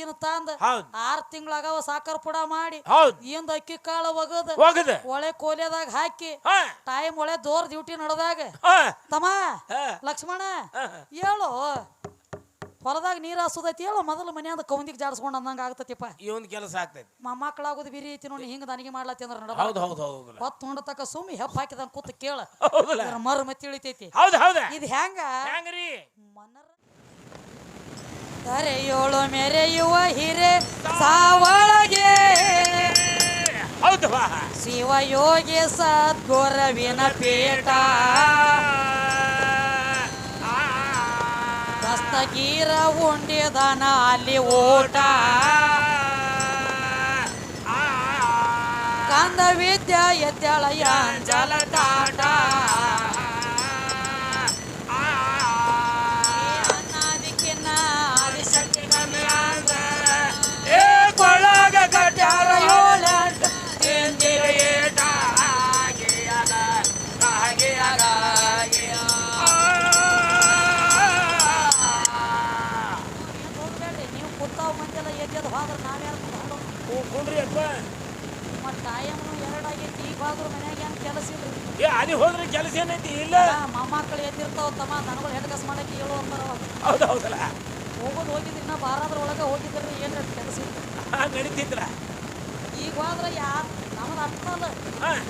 ಹುಡುಗಿನ ತಂದ R ತಿಂಗಳಾಗವ soccer ಪುಡ ಮಾಡಿ ಇಂದ ಅಕ್ಕಿ ಕಾಳು ಒಗದ ಒಳೆ ಕೋಲೆದಾಗ ಹಾಕಿ ಟೈಮ್ ಒಳೆ ದೋರ್ ಡ್ಯೂಟಿ ನಡೆದಾಗ ತಮ್ಮ. ಲಕ್ಷ್ಮಣ. ಹೇಳು. ಹೊಲದಾಗ ನೀರ್ ಹಾಸೋದೈತಿ ಹೇಳು. ಮೊದಲು ಮನ್ಯಾಂದ ಕೌಂದಿಗೆ ಜಾಡ್ಸ್ಕೊಂಡ್ ಅಂದಂಗ ಆಗ್ತತಿಪ್ಪ. ಒಂದು ಕೆಲಸ ಆಗ್ತೈತಿ. ಮೊಮ್ಮಕ್ಕಳಾಗೋದು ಬಿರಿ ಐತಿ ನೋಡಿ ಹಿಂಗ ನನಗೆ ಮಾಡ್ಲತ್ತಿ ಅಂದ್ರೆ ನಡ ಹೊತ್ತು ಹೊಂಡತಕ್ಕ ಸುಮ್ಮಿ ಹೆಪ್ಪ ಹಾಕಿದಂಗ ಕೂತ್ ಕೇಳ. ಮರ್ ಮರು ಮತ್ತೆ ತಿಳಿತೈತಿ. ಹೌದು ಹೌದ. ಇದು ಹೆಂಗ? ಹೆಂಗ್ರಿ? ಮನರ ಧರೆಯೋಳು ಮೆರೆಯುವ ಹಿರೆ ಸಾವಳಗೆ. ಹೌದು ಶಿವಯೋಗಿ ಸದ್ಗುರವಿನ ಪೀಠ. ದಸ್ತಗೀರ ಉಂಡಿದನ ಅಲ್ಲಿ ಓಟ ಕಂದ ವಿದ್ಯಾ ಎದ್ದಳಯ ಅಂಜಲ ಏನೈತಿ? ಇಲ್ಲ. ಮೊಮ್ಮಕ್ಕಳು ಎದ್ದಿರ್ತಾವ ತಮ್ಮ ದನಗಳು ಹೆಡ್ಕಸ್ ಮಾಡಕ್ಕೆ ಹೇಳು ಅಂತಾರ. ಹೌದು ಹೌದಲ್ಲ. ಹೋಗೋದು ಹೋಗಿದ್ರಿ ನಾ ಬಾರಾದ್ರ ಒಳಗೆ ಹೋಗಿದ್ರಿ ಏನ್ ಕೆಲಸ? ನಡೀತಿದ್ರ ಈಗ ಹೋದ್ರ ಯಾರು ನಮ್ದು ಅರ್ಥ ಅಲ್ಲ.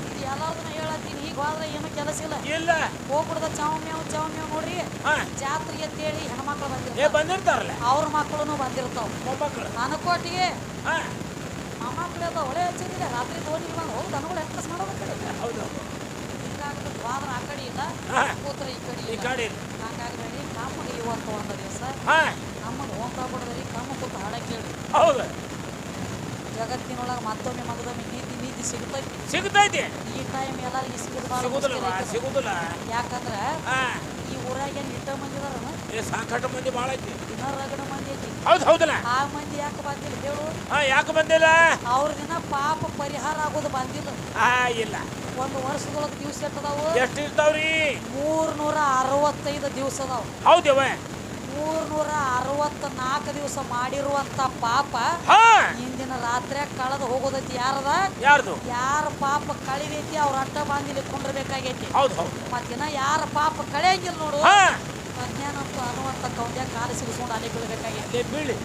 ಇದು ಎಲ್ಲಾರ್ದನ್ನ ಹೇಳತ್ತೀನಿ ಈಗ ಹೋದ್ರೆ ಏನು ಕೆಲಸ ಇಲ್ಲ. ಇಲ್ಲ. ಹೋಗ್ಬಿಡ್ದ ಚಾವ್ಮ್ಯಾವ್ ಚಾವ್ಮ್ಯಾವ್ ನೋಡ್ರಿ. ಹಾ. ಜಾತ್ರೆಗೆ ಅಂತೇಳಿ ಹೆಣ್ಮಕ್ಳು ಬಂದಿರ್ತಾರೆ ಬಂದಿರ್ತಾರಲ್ಲ ಅವ್ರ ಮಕ್ಕಳು ಬಂದಿರ್ತಾವ. ಮೊಮ್ಮಕ್ಕಳು ನನಕೋಟಿಗೆ ಹಾ. ಮೊಮ್ಮಕ್ಳು ಅದ ಒಳ್ಳೆ ಹಚ್ಚಿದ್ರೆ ರಾತ್ರಿ ತೋರಿ ಬಂದು ಹೋಗಿ ದನಗಳು ಎಕ್ಸ್ಪ್ರೆಸ್ ಮಾಡೋದು ಕಡೆ ಹೌದು. ಹೋದ್ರ ಆ ಕಡೆ ಇಲ್ಲ. ಕೂತ್ರ ಈ ಕಡೆ ಈ ಇಲ್ಲ. ಕಡೆ ಇಲ್ಲ. ಹಂಗಾಗ್ಬೇಡಿ ನಮಗೆ ಇವತ್ತು ಒಂದು ದಿವಸ ಹಾ. ನಮಗೆ ಹೋಗ್ತಾ ಬಿಡದ್ರಿ ಕಮ್ಮ ಕೂತು ಹಾಡ ಕೇಳಿ. ಹೌದು. ಜಗತ್ತಿನೊಳಗೆ ಮತ್ತೊಮ್ಮೆ ಮಗದೊಮ್ಮೆ ನೀತಿ ನೀತಿ ಸಿಗ್ತೈತಿ. ಸಿಗ್ತೈತಿ. ಈ ಟೈಮ್ ಎಲ್ಲರಿಗೆ ಸಿಗುದಿಲ್ಲ ಸಿಗದ ಸಿಗುದಿಲ್ಲ. ಯಾಕಂದ್ರ ಹಾ. ಈ ಊರಾಗ ಏನ್ ಇಟ್ಟ ಮಂದಿ ಏ ಸಾಕಷ್ಟು ಮಂದಿ ಭಾಳ ಐತಿ ದಿನ ರಗಡ ಮಂದಿ ಐತಿ ಹೌದು ಹೌದಲ್ಲ? ಆ ಮಂದಿ ಯಾಕೆ ಬಂದಿಲ್ಲ ಹೇಳು? ಹಾ ಯಾಕೆ ಬಂದಿಲ್ಲ? ಅವ್ರ ದಿನ ಪಾಪ ಪರಿಹಾರ ಆಗೋದು ಬಂದಿಲ್ಲ ಹಾ ಇಲ್ಲ. ಒಂದು ವರ್ಷದೊಳಗೆ ದಿವಸ ಎಟ್ಟದಾವು ಎಷ್ಟು ಇರ್ತಾವ್ರಿ ಮೂರ್ನೂರ ಅರವತ್ತೈದು ದಿವಸ ಅದಾವ. ಹೌದವ ಮೂರ್ನೂರ ಅರವತ್ತ ನಾಲ್ಕು ದಿವಸ ಮಾಡಿರುವಂತ ಪಾಪ ಹಿಂದಿನ ಇಂದಿನ ರಾತ್ರಿ ಕಳೆದು ಹೋಗೋದೈತಿ ಯಾರದ? ಯಾರ್ದು? ಯಾರ ಪಾಪ ಕಳಿದೈತಿ ಅವ್ರ ಅಡ್ಡ ಬಾಂಧಿಲಿ ಕುಂಡ್ರಬೇಕಾಗೈತಿ. ಹೌದು ಹೌದು. ಮತ್ತಿನ ಯಾರ ಪಾಪ ಕಳೆಯಂಗಿಲ್ಲ ನೋಡು. ಅನ್ನುವಂತ ಕೌಂಡ್ಯಾಗ ಕಾಲು ಸಿಗಿಸ್ಕೊಂಡು ಅಲ್ಲಿ ಬೀಳ್ಬೇಕಾಗಿತ್ತು ಅಲ್ಲೇ ಬೀಳಿ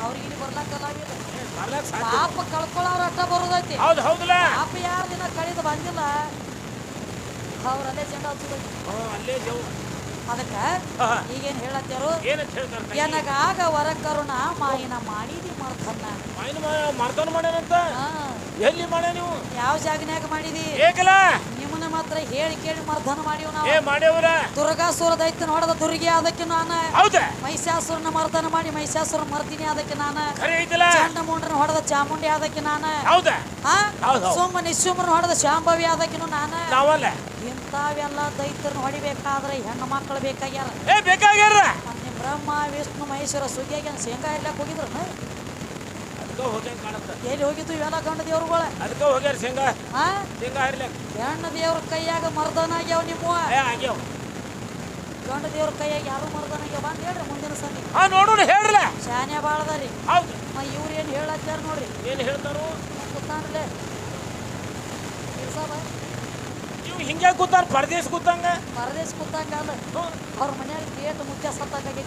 ಅವ್ರಿಗೆ ಇಲ್ಲಿ ಬರ್ಲಾಕಲ್ಲ ಏ, ಬರ್ಲಾಕ್ ಸಾಧ್ಯ ಪಾಪ ಕಳ್ಕೊಳ್ಳೋರು ಬರೋದೈತಿ. ಹೌದು ಹೌದಲ್ಲ ಪಾಪ ಯಾರು ದಿನ ಕಳಿದು ಬಂದಿಲ್ಲ. ಅವ್ರ ಅಲ್ಲೇ ಚೆಂಡ ಹಚ್ಚೋದೈತಿ. ಅಲ್ಲೇ ದೇವ್ ಅದಕ್ಕ ಈಗೇನು ಹೇಳತ್ತಾರು ಏನಂತ ಹೇಳ್ತಾರೆ ಎನಗಾಗ ವರ ಕರುಣ ಮಾಯಿನ ಮಾಡಿದಿ ಮರ್ತನ್ನ ಮಾಯಿನ ಅಂತ ಮಾಡ್ಯಾನಂತ? ಎಲ್ಲಿ ಮಾಡ್ಯ ನೀವು? ಯಾವ ಜಾಗನ್ಯಾಗ ಮಾಡಿದಿ? ಏಕಲ? ಮಾತ್ರ ಹೇಳಿ ಕೇಳಿ ಮರ್ದನ ಮಾಡಿವ್ ನಾವು. ಏ ಮಾಡ್ಯವ್ರ. ದುರ್ಗಾಸುರ ದೈತ್ಯನ ಹೊಡೆದ ದುರ್ಗಿ ಅದಕ್ಕೆ ನಾನು. ಹೌದ ಮಹಿಷಾಸುರನ ಮರ್ದನ ಮಾಡಿ ಮಹಿಷಾಸುರ ಮರ್ದಿನಿ ಅದಕ್ಕೆ ನಾನು. ಚಂಡಮುಂಡನ ಹೊಡೆದ ಚಾಮುಂಡಿ ಅದಕ್ಕೆ ನಾನು. ಹೌದ. ಸೋಮ ನಿಶ್ಚುಮನ ಹೊಡೆದ ಶಾಂಭವಿ ಅದಕ್ಕೆ ನಾನು. ನಾವಲ್ಲ? ಇಂಥವೆಲ್ಲ ದೈತ್ಯರನ್ನ ಹೊಡಿಬೇಕಾದ್ರೆ ಹೆಣ್ಣು ಮಕ್ಕಳು ಬೇಕಾಗ್ಯಾರ ಬ್ರಹ್ಮ ವಿಷ್ಣು ಮಹೇಶ್ವರ ಸುಗ್ಗಿಯಾಗ ಶೇಂಗಾ ಇರ್ಲಕ್ ಹೋಗಿದ್ರು? ಅದಕ್ಕ ಹೋಗ್ಯಾನ ಕಾಣತ್ತ. ಎಲ್ಲಿ ಹೋಗಿದ್ದು ಇವೆಲ್ಲ ಗಂಡ ದೇವ್ರುಗಳ? ಅದಕ್ಕ ಹೋಗ್ಯಾರ ಸಿಂಗ ಹಾ ಶೇಂಗಾ ಹರಿಲಕ್ ಹೆಣ್ಣು ದೇವ್ರ ಕೈಯಾಗ ಮರ್ದನ ಆಗ್ಯಾವ ನಿಮ್ಮ ಏ ಆಗ್ಯಾವ. ಗಂಡ ದೇವ್ರ ಕೈಯಾಗ ಯಾರು ಮರ್ದನ ಆಗ್ಯಾವ ಅಂತ ಹೇಳ್ರಿ ಮುಂದಿನ ಸಂದಿ ಹಾ ನೋಡೋಣ ಹೇಳ್ರಲ್ಲ ಶಾನೆ ಬಾಳದಾರಿ. ಹೌದು. ಇವ್ರು ಏನು ಹೇಳತ್ತಾರ ನೋಡ್ರಿ. ಏನ್ ಹೇಳ್ತಾರು? ಕೂತಾನ್ರಲ್ಲೇ ಇರ್ಸಾಬ ಇವ್ ಹಿಂಗೆ ಕೂತಾರ? ಪರದೇಶ ಕೂತಂಗ? ಪರದೇಶ ಕೂತಂಗ ಅಲ್ಲ. ಅವ್ರ ಮನ್ಯಾಗ ಗೇಟ್ ಮುಖ್ಯ ಸತ್ತಾಗೈತಿ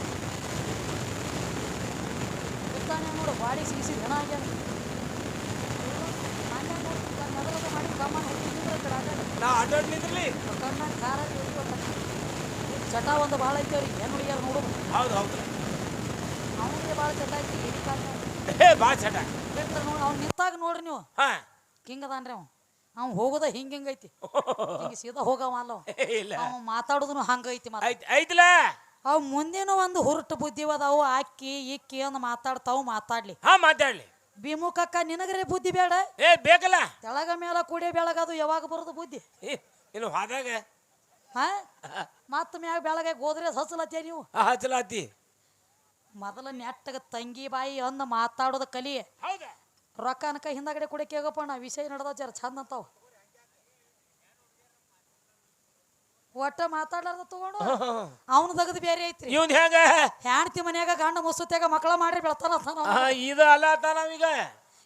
ಕೂತಾನೆ ನೋಡು ಬಾಡಿ ಸಿಗಿಸಿ ಜನ ಆಗ್ಯಾನ ಮಾಡಿ ಕಮ್ಮನ್. ನಾ ಅಡ್ಡಾಡ್ ನಿಂದ್ರಲಿ ಕಣ್ಣಾಗ ಖಾರ ಚಟ ಒಂದು ಭಾಳ ಐತೆ ಅವ್ರಿಗೆ. ಏನು ಹುಡುಗಿಯಾರ ನೋಡು. ಹೌದು ಹೌದು. ಅವನಿಗೆ ಭಾಳ ಚಟ ಐತಿ ಎಲ್ಲಿ ಕಾಲ ಏ ಬಾ ಚಟ. ಬಿಡ್ತಾರೆ ನೋಡಿ ಅವ್ನು ನಿಂತಾಗ ನೋಡ್ರಿ ನೀವು. ಹಾ. ಹಿಂಗದಾನ್ರಿ ಅವ ಅವ್ನು. ಹೋಗೋದ ಹಿಂಗ ಹಿಂಗೈತಿ ಹಿಂಗೆ ಸೀದಾ ಹೋಗವ ಅಲ್ಲ ಅವ. ಮಾತಾಡೋದನು ಹಂಗೈತಿ ಐತಿಲ್ಲ ಐತ್ ಐತ್ಲ? ಅವ್ ಮುಂದಿನ ಒಂದು ಹುರುಟು ಬುದ್ಧಿವ ಅದಾವು ಅಕ್ಕಿ ಇಕ್ಕಿ ಅಂದ್ ಮಾತಾಡ್ತಾವು ಮಾತಾಡ್ಲಿ. ಹಾ ಮಾತಾಡ್ಲಿ. ಬಿಮುಖಕ್ಕ ನಿನಗರೆ ಬುದ್ಧಿ ಬೇಡ? ಏ ಬೇಕಲ್ಲ. ತೆಳಗ ಮೇಲ ಕೂಡಿ ಬೆಳಗದು ಯಾವಾಗ ಬರೋದು ಬುದ್ಧಿ? ಇನ್ನು ಹೋದಾಗ ಹಾ? ಮತ್ತ ಮ್ಯಾಗ ಬೆಳಗ ಹೋದ್ರೆ ಹಸಲತ್ತೆ ನೀವು? ಹಚ್ಚಲಾತಿ ಮೊದಲ ನೆಟ್ಟಗ ತಂಗಿ ಬಾಯಿ ಅಂದ ಮಾತಾಡೋದು ಕಲಿ. ಹೌದಾ? ರೊಕ್ಕ ಅನ್ಕ ಹಿಂದಗಡೆ ಕುಡಕ್ಕೆ ಹೋಗಪ್ಪ ನಾ ವಿಷಯ ನಡೆದ ಜರ ಚಂದ ಅಂತಾವ. ಒಟ್ಟ ಮಾತಾಡ್ಲಾರ್ದ ತಗೊಂಡು? ಅವನು ತಗದ್ ಬೇರೆ ಐತ್ರಿ. ಇವನ್ ಹೆಂಗ ಹೆಣ್ತಿ ಮನ್ಯಾಗ ಗಂಡ ಮುಸುತ್ಯಾಗ ಮಕ್ಕಳ ಮಾಡಿ ಬೆಳ್ತಾನ ಆ, ಇದು ಅಲ್ಲ ನಾವೀಗ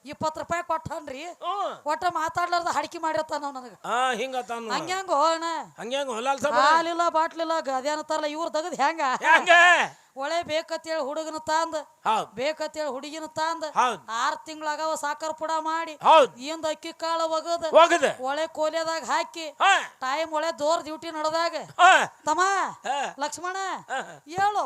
ಇಪ್ಪತ್ತು ರೂಪಾಯಿ ಕೊಟ್ಟನ್ರಿ ಒಟ್ಟ ಮಾತಾಡ್ಲಾರ್ದ ಹಡಿಕೆ ಮಾಡಿರ್ತಾನ ನನಗ. ಹಿಂಗ ಹಂಗ್ಯಾಂಗ ಅಣ್ಣ ಹಂಗ್ಯಾಂಗ ಹಾಲಿಲ್ಲ ಬಾಟ್ಲಿಲ್ಲ ಅದೇನತ್ತಾರಲ್ಲ ಇವ್ರು ತೆಗದ್ ಹೆಂಗ? ಒಳೆ ಬೇಕತ್ತೇಳಿ ಹುಡುಗನ ತಂದ ಬೇಕತ್ತೇಳಿ ಹುಡುಗಿನ ತಂದ ಆರ್ ತಿಂಗಳಾಗವ ಸಾಕರ್ ಪುಡ ಮಾಡಿ ಇಂದ ಅಕ್ಕಿ ಕಾಳು ಒಗದ ಒಳೆ ಕೋಲೆದಾಗ ಹಾಕಿ ಟೈಮ್ ಒಳೆ ದೋರ್ ಡ್ಯೂಟಿ ನಡೆದಾಗ. ತಮ್ಮ. ಲಕ್ಷ್ಮಣ ಹೇಳು.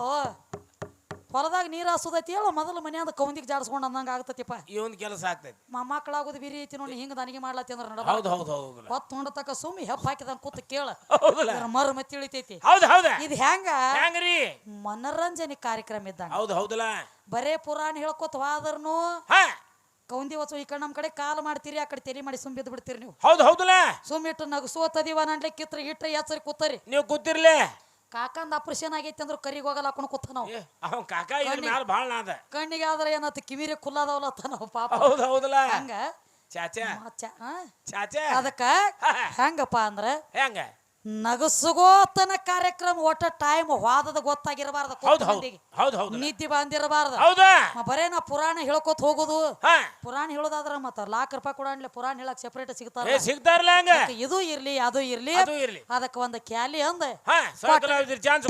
ಹೊಲದಾಗ ನೀರ್ ಹಾಸೋದೈತಿ ಹೇಳು ಮೊದಲು ಮನ್ಯಾದ ಕೌಂದಿಗೆ ಜಾಡಿಸ್ಕೊಂಡು ಅಂದಂಗ ಆಗ್ತತಿಪ್ಪ. ಇವನ್ ಕೆಲಸ ಆಗ್ತೈತಿ. ಮಕ್ಕಳಾಗೋದು ಬಿರಿ ಐತಿ ನೋಡಿ ಹಿಂಗ ನನಗೆ ಮಾಡ್ಲತ್ತಿ ಅಂದ್ರೆ ನಡ ಹೌದು ಹೌದು ಹೌದು ಹೊತ್ತು ಹೊಂಡತಕ್ಕ ಸುಮ್ಮಿ ಹೆಪ್ಪ ಹಾಕಿದಂಗ ಕೂತ್ ಕೇಳ. ಮರು ಮತ್ತೆ ತಿಳಿತೈತಿ. ಹೌದ್ ಹೌದು. ಇದು ಹೆಂಗ ಹೆಂಗ್ರಿ ಮನರಂಜನೆ ಕಾರ್ಯಕ್ರಮ ಇದ್ದಂಗ. ಹೌದು ಹೌದಲ್ಲ? ಬರೇ ಪುರಾಣ ಹೇಳ್ಕೊತ ಹೋದ್ರನು ಕೌಂದಿ ಹೊತ್ತು ಈ ಕಡೆ ನಮ್ ಕಡೆ ಕಾಲ್ ಮಾಡ್ತೀರಿ ಆ ಕಡೆ ತೆಲಿ ಮಾಡಿ ಸುಮ್ ಬಿದ್ದು ಬಿಡ್ತೀರಿ ನೀವು. ಹೌದ್ ಹೌದಲ್ಲ? ಸುಮ್ಮಿಟ್ಟು ತದಿವ ನನ್ಲೆ ಕಿತ್ರ ಇಟ್ರೆ ಎಚ್ಚರಿ ಕೂತರಿ. ನೀವು ಕೂತಿರ್ಲಿ? ಕಾಕಂದ ಆಪರೇಷನ್ ಆಗೈತಿ ಅಂದ್ರೆ ಕರಿಗೆ ಹೋಗಲ್ಲ ಹಾಕೊಂಡು ಕೂತ ನಾವು. ಅವ್ನ್ ಕಾಕ ಇದ್ರ ಮ್ಯಾಲ ಭಾಳ ನಾದ. ಕಣ್ಣಿಗೆ ಆದ್ರೆ ಏನತ್ತ ಕಿವಿರಿ ಕುಲ್ಲದವಲ್ಲ ಅತ್ತ ನಾವು ಪಾಪ. ಹೌದು ಹೌದಲ್ಲ. ಹಂಗ? ಚಾಚಾ? ಚಾಚಾ. ಅದಕ್ಕ ಹೆಂಗಪ್ಪ ಅಂದ್ರ ಹೆಂಗ? ನಗಸುಗೋತನ ಕಾರ್ಯಕ್ರಮ ಒಟ್ಟ ಟೈಮ್ ವಾದದ ಗೊತ್ತಾಗಿರಬಾರ್ದು ಹೌದು ಹೌದ್. ಹೌದು ಹೌದ್. ನಿದ್ದೆ ಬಂದಿರಬಾರ್ದ. ಹೌದಾ. ಬರೇ ನಾ ಪುರಾಣ ಹೇಳ್ಕೊತ ಹೋಗುದು. ಹಾ. ಪುರಾಣ ಹೇಳೋದಾದ್ರ ಮತ್ತ ಲಾಕ್ ರೂಪಾಯಿ ಕೂಡ ಪುರಾಣ ಹೇಳಕ್ ಸೆಪರೇಟ್ ಸಿಗ್ತಾರ. ಸಿಗ್ತಾರಲ್ಲ ಹಂಗ? ಇದು ಇರ್ಲಿ ಅದು ಇರ್ಲಿ. ಅದು ಇರ್ಲಿ. ಅದಕ್ಕ ಒಂದ್ ಕ್ಯಾಲಿ ಅಂದ. ಚಾನ್ಸ್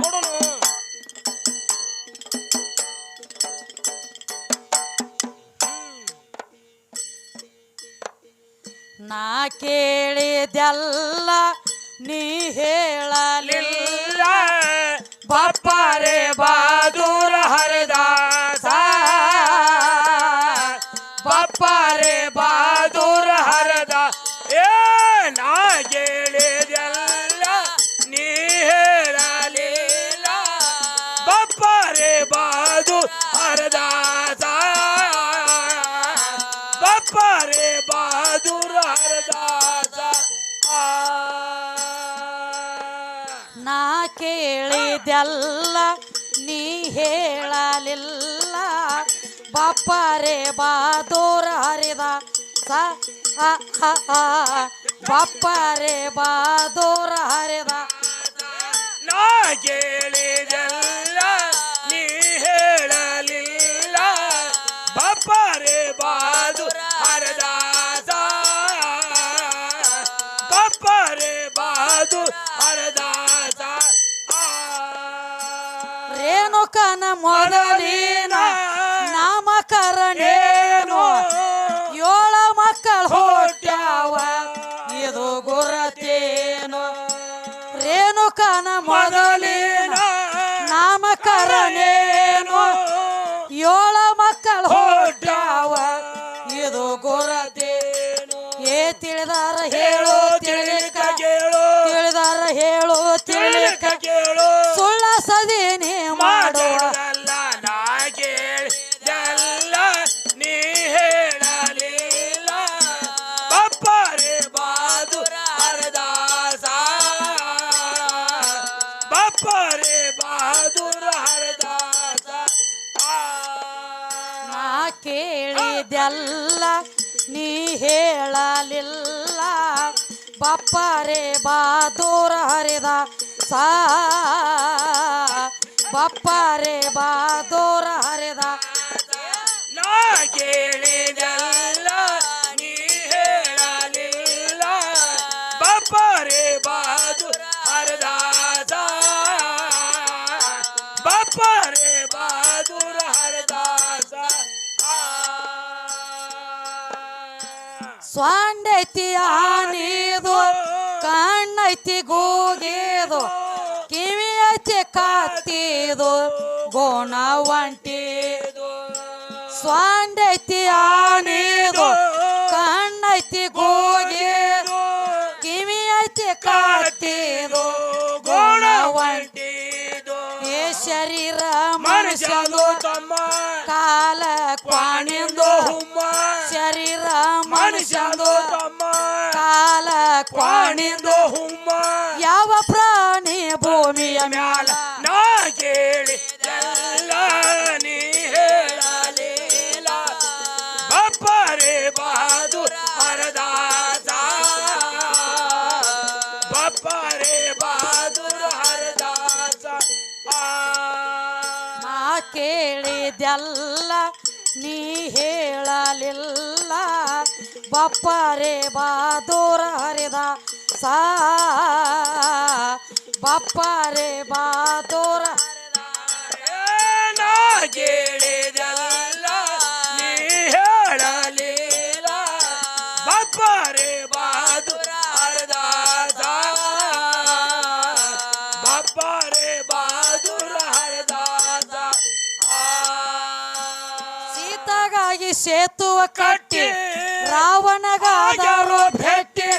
ನಾ ಕೇಳಿದೆಲ್ಲ ನೀ ಹೇಳಲಿಲ್ಲ. ಬಪ್ಪರೆ ಕೇಳಿದೆಲ್ಲ ನೀ ಹೇಳಲಿಲ್ಲ. ಬಪ್ಪರೆ ಬಾದೋರ ಹರಿದ ಸ. ಬಪ್ಪರೆ ಬಾದೂರ ಹರಿದ ರೇಣುಕನ ಮೊದಲಿನ ನಾಮಕರಣೇನು? ಏಳ ಮಕ್ಕಳು ಹೊಟ್ಯಾವ ಇದು ಗುರತೇನು? ರೇಣುಕನ ಮೊದಲಿನ ಹೇಳಲಿಲ್ಲ. ಬಪ್ಪರೆ ಬಾತೂರ ಹರಿದ ಸಾ. ಬಪ್ಪರೆ ಬಾತೂರ ಹರಿದ ನಾ ಕೇಳಿದಲ್ಲ, ನೀ ಹೇಳಲಿಲ್ಲ. ಬಪ್ಪರೆ ಬಾದುರ ಹರದಾಸ ಬಪ್ಪರೆ ಬಾದುರ ಹರದಾಸ ಸ್ವಾಂಡೈತಿ ಆನೇದು ಕಣ್ಣೈತಿ ಗೋಗೇದು ಕಿವಿ ಐತಿ ಕಾತಿದು ಗೋಣ ಒಂಟಿ ಸ್ವಾಂಡೈತಿ ಆನೇದು ಕಣ್ಣೈತಿ ಗೋಗೇದು ಕಿವಿ ಐತಿ ಕಾತಿದು ಗೋಣ ಒಂಟಿ ಏ ಶರೀರ ಮನುಷ್ಯ ಕಾಲ ಕ್ವಾಣಿಂದು ಹುಮ್ಮ. ಶರೀರ ಮನುಷ್ಯಂದು ಕಾಲ ಕ್ವಾಣಿಂದು ಹುಮ್ಮ. ಯಾವ ಪ್ರಾಣಿ ಭೂಮಿಯ ಮ್ಯಾಲ ಬಪ್ಪರೆ ಬಾದೂರ ಹರಿದ ಸಾ. ಬಪ್ಪರೆ ಬಾದೂರ ಏನ ಕೇಳಿದಲ್ಲ ನೀ ಹೇಳಲಿಲ್ಲ. ಸೀತಾಗಾಗಿ ಸೇತುವ ಕಟ್ಟಿ. ರಾವಣಗಾದರು ಭೇಟಿ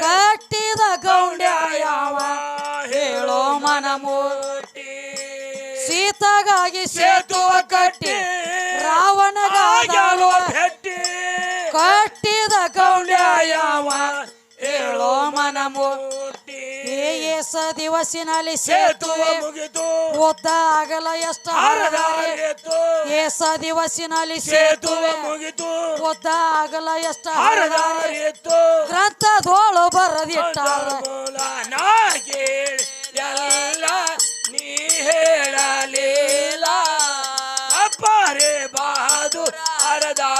ಕಟ್ಟಿದ ಗೌಂಡ್ಯ ಯಾವ ಹೇಳೋ ಮನಮೂರ್ತಿ ಸೀತಗಾಗಿ ಸೇತುವ ಕಟ್ಟಿ. ರಾವಣಗಾದರು ಭೇಟಿ. ಕಟ್ಟಿದ ಗೌಂಡ್ಯ ಯಾವ ಹೇಳೋ ಮನಮೂರ್ತಿ ಏಸ ದಿವಸಿನಲ್ಲಿ ಸೇತುವೆ ಮುಗಿತು ಉದ್ದ ಅಗಲ ಎಷ್ಟ ಕೇಸ ದಿವಸಿನಲ್ಲಿ ಸೇತುವೆ ಮುಗಿತು ಉದ್ದ ಆಗಲ ಎಷ್ಟ ಗ್ರಂಥ ಗ್ರಂಥದೋಳು ಬರದಿಟ್ಟಾರ. ರೇ ಎಲ್ಲ ನೀ ಹೇಳಲಿಲ್ಲ. ಅಪ್ಪರೆ ಹರದಾಸ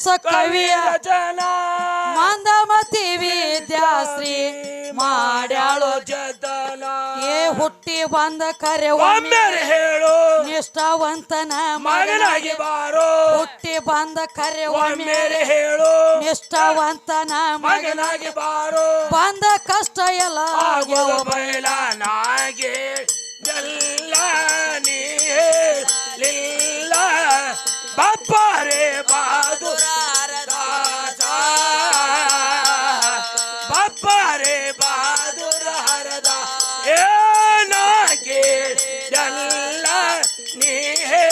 ಮೋಹನದಾಸ ಕವಿಯ ಜನ ಮಂದಮತಿ ವಿದ್ಯಾಶ್ರೀ ಮಾಡ್ಯಾಳೋ ಜತನ. ಏ ಹುಟ್ಟಿ ಬಂದ ಕರೆ ಒಮ್ಮೆ ಹೇಳು. ನಿಷ್ಠಾವಂತನ ಮಗನಾಗಿ ಬಾರೋ. ಹುಟ್ಟಿ ಬಂದ ಕರೆ ಒಮ್ಮೆ ಹೇಳು. ನಿಷ್ಠಾವಂತನ ಮಗನ ಮಗನಾಗಿ ಬಾರೋ. ಬಂದ ಕಷ್ಟ ಎಲ್ಲ ಆಗುವ ಬಯಲ ನಾಗೆ ಎಲ್ಲ ನೀ ಹೇಳಿಲ್ಲ ಬಪ್ಪರೆ ಬಹದ್ದೂರ ಹರದಾಸ ಬಪ್ಪರೆ ಬಹದ್ದೂರ ಹರದ ಏನ ಕೇಳಿದಲ್ಲ ನೀ ಹೇಳಲಿಲ್ಲ